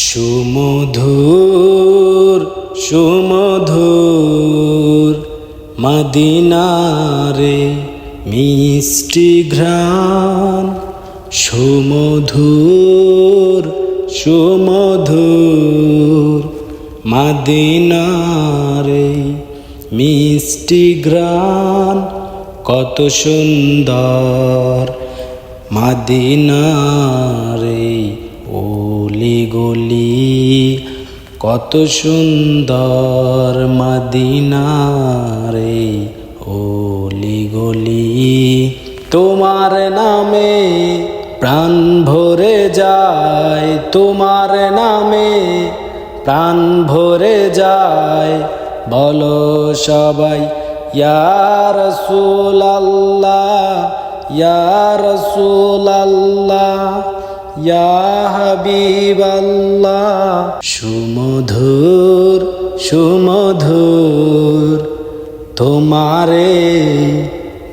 সুমধুর সুমধুর মদিনারে মিষ্টি ঘ্রাণ সুমধুর সুমধুর মদিনারে মিষ্টি ঘ্রাণ কত সুন্দর মাদিনারে। কত সুন্দর মাদিনারে ওলি গলি। তোমার নামে প্রাণ ভরে যায়, তোমার নামে প্রাণ ভরে যায়। বলো সবাই ইয়ার আল্লাহ ইয়ার রসুলাল্লাহ। ইয়া হাবিবাল্লাহ, সুমধুর সুমধুর, তোমারে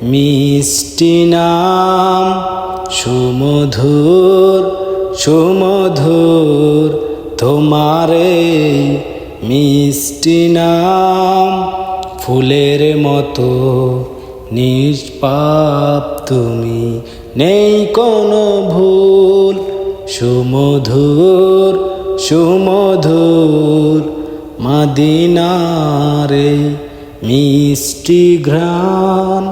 মিষ্টি নাম, সুমধুর সুমধুর, তোমারে মিষ্টি নাম, ফুলের মতো নিষ্পাপ তুমি, নেই কোনো ভুল। সুমধুর সুমধুর মদিনারে মিষ্টি ঘ্রাণ